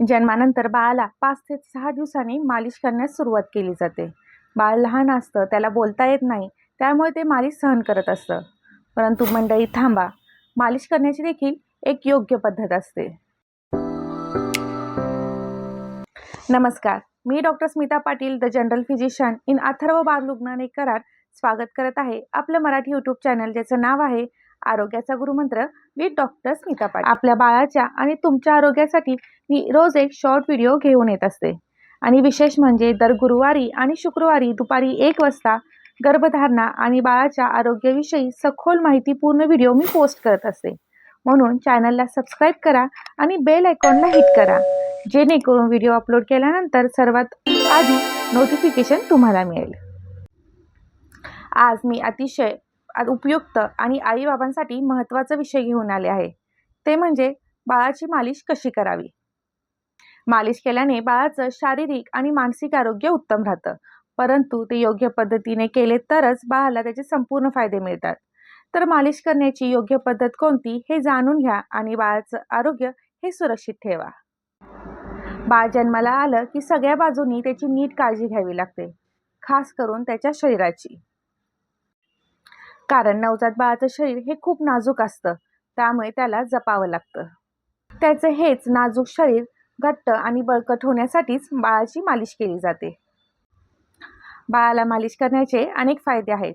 जन्मानंतर बाळाला पाच ते सहा दिवसांनी मालिश करण्यास सुरुवात केली जाते. बाळ लहान असतं त्याला बोलता येत नाही त्यामुळे ते मालिश सहन करत असतं. परंतु मंडळी थांबा. मालिश करण्याची देखील एक योग्य पद्धत असते. नमस्कार. मी doctor Smita Patil the general physician in Atharva बाल रुग्णालय कराड स्वागत करत आहे आपलं मराठी यूट्यूब चॅनल ज्याचं नाव आहे आरोग्याचा गुरुमंत्र विथ डॉक्टर स्मिता पाटील. आपल्या बाळाच्या आणि तुमच्या आरोग्यासाठी मी रोज एक शॉर्ट व्हिडिओ घेऊन येत असते. आणि विशेष म्हणजे दर गुरुवारी आणि शुक्रवारी दुपारी एक वाजता गर्भधारणा आणि बाळाच्या आरोग्याविषयी सखोल माहितीपूर्ण व्हिडिओ मी पोस्ट करत असते. म्हणून चॅनलला सबस्क्राईब करा आणि बेल आयकॉनला हिट करा. जेणेकरून व्हिडिओ अपलोड केल्यानंतर सर्वात आधी नोटिफिकेशन तुम्हाला मिळेल. आज मी अतिशय उपयुक्त आणि आईबाबांसाठी महत्त्वाचा विषय घेऊन आले आहे. ते म्हणजे बाळाची मालिश कशी करावी? मालिश केल्याने बाळाचं शारीरिक आणि मानसिक आरोग्य उत्तम राहतं. परंतु ते योग्य पद्धतीने केले तरच बाळाला त्याचे संपूर्ण फायदे मिळतात. तर मालिश करण्याची योग्य पद्धत कोणती हे जाणून घ्या आणि बाळाचं आरोग्य हे सुरक्षित ठेवा. बाळ जन्माला आलं की सगळ्या बाजूनी त्याची नीट काळजी घ्यावी लागते खास करून त्याच्या शरीराची. कारण नवजात बाळाचं शरीर हे खूप नाजूक असतं. त्यामुळे त्याला जपावं लागतं. त्याचं हेच नाजूक शरीर घट्ट आणि बळकट होण्यासाठीच बाळाची मालिश केली जाते. बाळाला मालिश करण्याचे अनेक फायदे आहेत.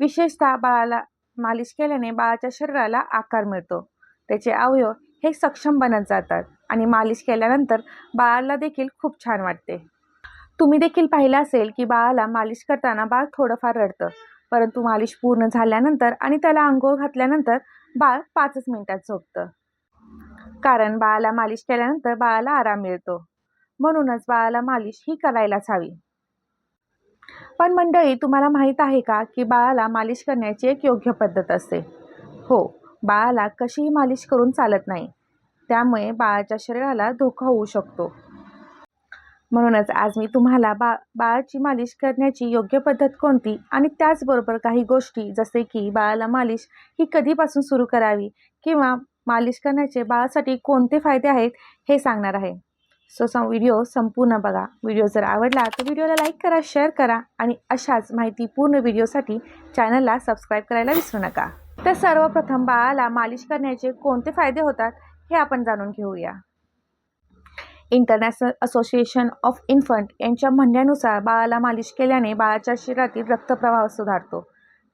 विशेषतः बाळाला मालिश केल्याने बाळाच्या शरीराला आकार मिळतो. त्याचे अवयव हे सक्षम बनत जातात आणि मालिश केल्यानंतर बाळाला देखील खूप छान वाटते. तुम्ही देखील पाहिलं असेल की बाळाला मालिश करताना बाळ थोडंफार रडतं. परंतु मालिश पूर्ण झाल्यानंतर आणि त्याला आंघोळ घातल्यानंतर बाळ पाचच मिनिटात झोपतं. कारण बाळाला मालिश केल्यानंतर बाळाला आराम मिळतो. म्हणूनच बाळाला मालिश ही करायलाच हवी. पण मंडळी तुम्हाला माहीत आहे का की बाळाला मालिश करण्याची एक योग्य पद्धत असते? हो बाळाला कशीही मालिश करून चालत नाही. त्यामुळे बाळाच्या शरीराला धोका होऊ शकतो. म्हणूनच आज मी तुम्हाला बा बाळाची मालिश करण्याची योग्य पद्धत कोणती? आणि त्याचबरोबर काही गोष्टी जसे की बाळाला मालिश ही कधीपासून सुरू करावी किंवा मालिश करण्याचे बाळासाठी कोणते फायदे आहेत हे सांगणार आहे. सो सम व्हिडिओ संपूर्ण बघा. व्हिडिओ जर आवडला तर व्हिडिओला लाईक करा शेअर करा आणि अशाच माहितीपूर्ण व्हिडिओसाठी चॅनलला सबस्क्राईब करायला विसरू नका. तर सर्वप्रथम बाळाला मालिश करण्याचे कोणते फायदे होतात हे आपण जाणून घेऊया. इंटरनॅशनल असोसिएशन ऑफ इन्फंट यांच्या म्हणण्यानुसार बाळाला मालिश केल्याने बाळाच्या शरीरातील रक्तप्रवाह सुधारतो.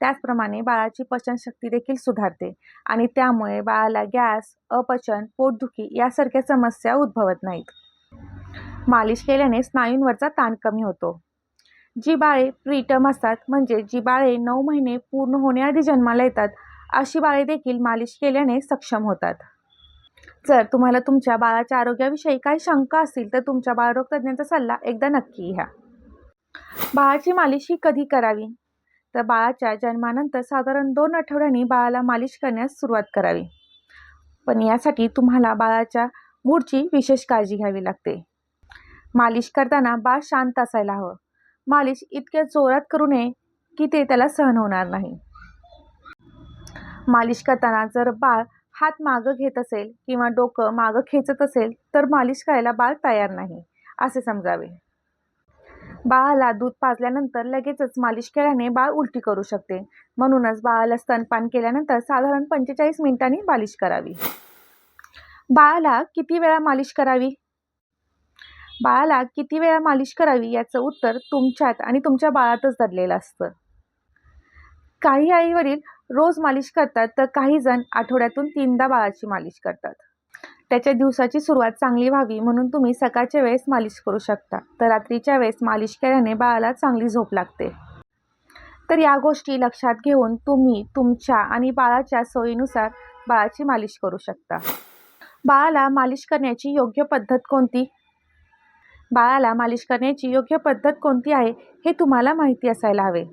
त्याचप्रमाणे बाळाची पचनशक्ती देखील सुधारते आणि त्यामुळे बाळाला गॅस अपचन पोटदुखी यासारख्या समस्या उद्भवत नाहीत. मालिश केल्याने स्नायूंवरचा ताण कमी होतो. जी बाळे प्रीटम असतात म्हणजे जी बाळे नऊ महिने पूर्ण होण्याआधी जन्माला येतात अशी बाळे देखील मालिश केल्याने सक्षम होतात. जर तुम्हाला तुमच्या बाळाच्या आरोग्याविषयी काही शंका असतील तर तुमच्या बाळरोगतज्ञांचा सल्ला एकदा नक्की घ्या. बाळाची मालिश ही कधी करावी? तर बाळाच्या जन्मानंतर साधारण दोन आठवड्यांनी बाळाला मालिश करण्यास सुरुवात करावी. पण यासाठी तुम्हाला बाळाच्या मूडची विशेष काळजी घ्यावी लागते. मालिश करताना बाळ शांत असायला हवं. मालिश इतक्या जोरात करू नये की ते त्याला सहन होणार नाही. मालिश करताना जर बाळ हात मागं घेत असेल किंवा डोकं मागं खेचत असेल तर मालिश करायला बाळ तयार नाही असे समजावे. बाळाला दूध पाजल्यानंतर लगेचच मालिश केल्याने बाळ उलटी करू शकते. म्हणूनच बाळाला स्तनपान केल्यानंतर साधारण पंचेचाळीस मिनिटांनी मालिश करावी. बाळाला किती वेळा मालिश करावी? बाळाला किती वेळा मालिश करावी याचं उत्तर तुमच्यात आणि तुमच्या बाळातच दडलेलं असतं. काही आईवडील रोज मालिश करतात तर काही जण आठवड्यातून तीनदा बाळाची मालिश करतात. त्याच्या दिवसाची सुरुवात चांगली व्हावी म्हणून तुम्ही सकाळच्या वेळेस मालिश करू शकता तर रात्रीच्या वेळेस मालिश केल्याने बाळाला चांगली झोप लागते. तर या गोष्टी लक्षात घेऊन तुम्ही तुमच्या आणि बाळाच्या सोयीनुसार बाळाची मालिश करू शकता. बाळाला मालिश करण्याची योग्य पद्धत कोणती? बाळाला मालिश करण्याची योग्य पद्धत कोणती आहे हे तुम्हाला माहिती असायला हवे.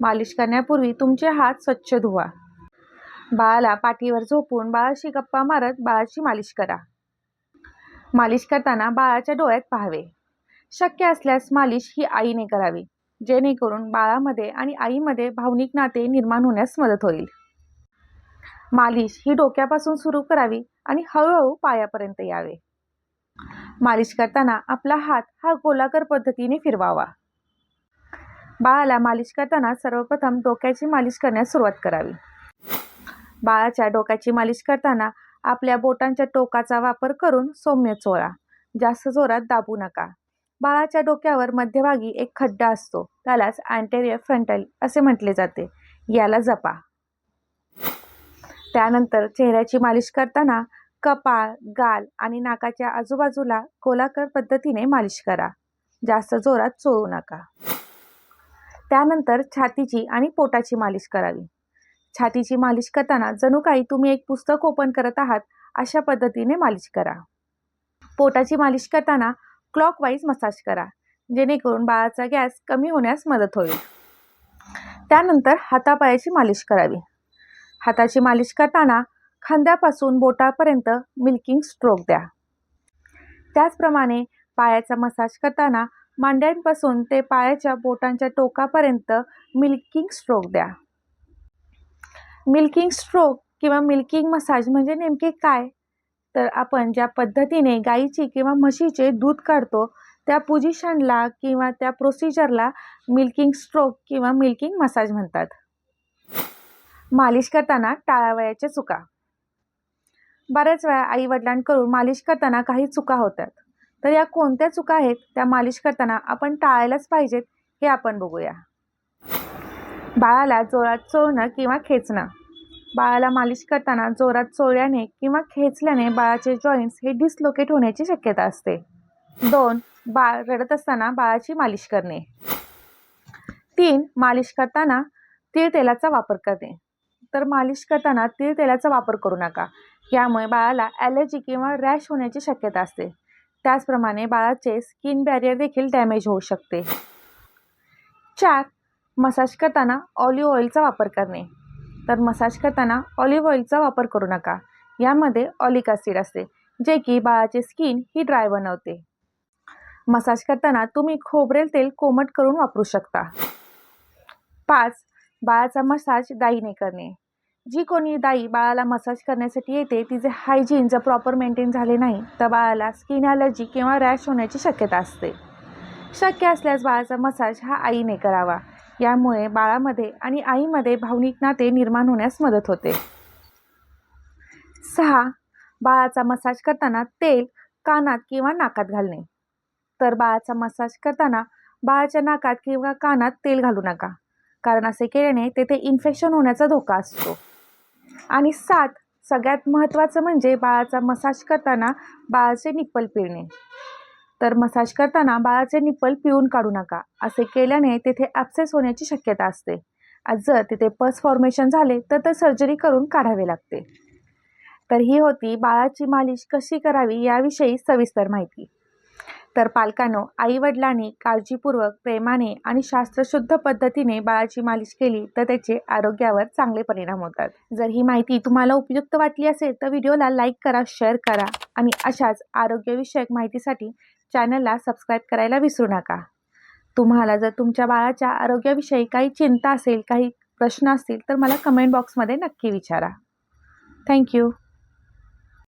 मालिश करण्यापूर्वी तुमचे हात स्वच्छ धुवा. बाळाला पाठीवर झोपून बाळाशी गप्पा मारत बाळाची मालिश करा. मालिश करताना बाळाच्या डोळ्यात पाहावे. शक्य असल्यास मालिश ही आईने करावी जेणेकरून बाळामध्ये आणि आईमध्ये भावनिक नाते निर्माण होण्यास मदत होईल. मालिश ही डोक्यापासून सुरू करावी आणि हळूहळू पायापर्यंत यावे. मालिश करताना आपला हात हा गोलाकार पद्धतीने फिरवावा. बाळाला मालिश करताना सर्वप्रथम डोक्याची मालिश करण्यास सुरुवात करावी. बाळाच्या डोक्याची मालिश करताना आपल्या बोटांच्या टोकाचा वापर करून सौम्य चोळा. जास्त जोरात दाबू नका. बाळाच्या डोक्यावर मध्यभागी एक खड्डा असतो. त्यालाच अँटेरियर फ्रंटल असे म्हटले जाते. याला जपा. त्यानंतर चेहऱ्याची मालिश करताना कपाळ गाल आणि नाकाच्या आजूबाजूला गोलाकार पद्धतीने मालिश करा. जास्त जोरात चोळू नका. त्यानंतर छातीची आणि पोटाची मालिश करावी. छातीची मालिश करताना जणू काही तुम्ही एक पुस्तक ओपन करत आहात अशा पद्धतीने मालिश करा. पोटाची मालिश करताना क्लॉकवाईज मसाज करा जेणेकरून बाळाचा गॅस कमी होण्यास मदत होईल. त्यानंतर हातापायाची मालिश करावी. हाताची मालिश करताना खांद्यापासून बोटापर्यंत मिल्किंग स्ट्रोक द्या. त्याचप्रमाणे पायाचा मसाज करताना मांड्यांपासून ते पायाच्या बोटांच्या टोकापर्यंत मिल्किंग स्ट्रोक द्या. मिल्किंग स्ट्रोक किंवा मिल्किंग मसाज म्हणजे नेमके काय? तर आपण ज्या पद्धतीने गाईची किंवा म्हशीचे दूध काढतो त्या पोझिशनला किंवा त्या प्रोसिजरला मिल्किंग स्ट्रोक किंवा मिल्किंग मसाज म्हणतात. मालिश करताना टाळावयाच्या चुका. बऱ्याच वेळा आई वडिलांकडून मालिश करताना काही चुका होतात. तर या कोणत्या चुका आहेत त्या मालिश करताना आपण टाळायलाच पाहिजेत हे आपण बघूया. बाळाला जोरात चोळणं किंवा खेचणं. बाळाला मालिश करताना जोरात चोळल्याने किंवा खेचल्याने बाळाचे जॉईंट्स हे डिसलोकेट होण्याची शक्यता असते. दोन बाळ रडत असताना बाळाची मालिश करणे. तीन मालिश करताना तीळ तेलाचा वापर करणे. तर मालिश करताना तीळ तेलाचा वापर करू नका. यामुळे बाळाला ॲलर्जी किंवा रॅश होण्याची शक्यता असते. त्याचप्रमाणे बाळाचे स्किन बॅरियर देखील डॅमेज होऊ शकते. चार मसाज करताना ऑलिव्ह ऑइलचा वापर करणे. तर मसाज करताना ऑलिव्ह ऑइलचा वापर करू नका. यामध्ये ऑलिक ॲसिड असते जे की बाळाचे स्किन ही ड्राय बनवते. मसाज करताना तुम्ही खोबरेल तेल कोमट करून वापरू शकता. पाच बाळाचा मसाज दाईने करणे. जी कोणी दाई बाळाला मसाज करण्यासाठी येते तिचे हायजीन जर प्रॉपर मेंटेन झाले नाही तर बाळाला स्किन ॲलर्जी किंवा रॅश होण्याची शक्यता असते. शक्य असल्यास बाळाचा मसाज हा आईने करावा. यामुळे बाळामध्ये आणि आईमध्ये भावनिक नाते निर्माण होण्यास मदत होते. सहा बाळाचा मसाज करताना तेल कानात किंवा नाकात घालणे. तर बाळाचा मसाज करताना बाळाच्या नाकात किंवा कानात तेल घालू नका. कारण असे केल्याने तेथे इन्फेक्शन होण्याचा धोका असतो. आणि सात सगळ्यात महत्त्वाचं म्हणजे बाळाचा मसाज करताना बाळाचे निप्पल पिळणे. तर मसाज करताना बाळाचे निप्पल पिळून काढू नका असे केल्याने तेथे ॲप्सेस होण्याची शक्यता असते. आज जर तिथे पस फॉर्मेशन झाले तर ते सर्जरी करून काढावे लागते. तर ही होती बाळाची मालिश कशी करावी याविषयी सविस्तर माहिती. तर पालकांनो आईवडिलांनी काळजीपूर्वक प्रेमाने आणि शास्त्रशुद्ध पद्धतीने बाळाची मालिश केली तर त्याचे आरोग्यावर चांगले परिणाम होतात. जर ही माहिती तुम्हाला उपयुक्त वाटली असेल तर व्हिडिओला लाईक करा शेअर करा आणि अशाच आरोग्यविषयक माहितीसाठी चॅनलला सबस्क्राईब करायला विसरू नका. तुम्हाला जर तुमच्या बाळाच्या आरोग्याविषयी काही चिंता असेल काही प्रश्न असतील तर मला कमेंट बॉक्समध्ये नक्की विचारा. थँक्यू.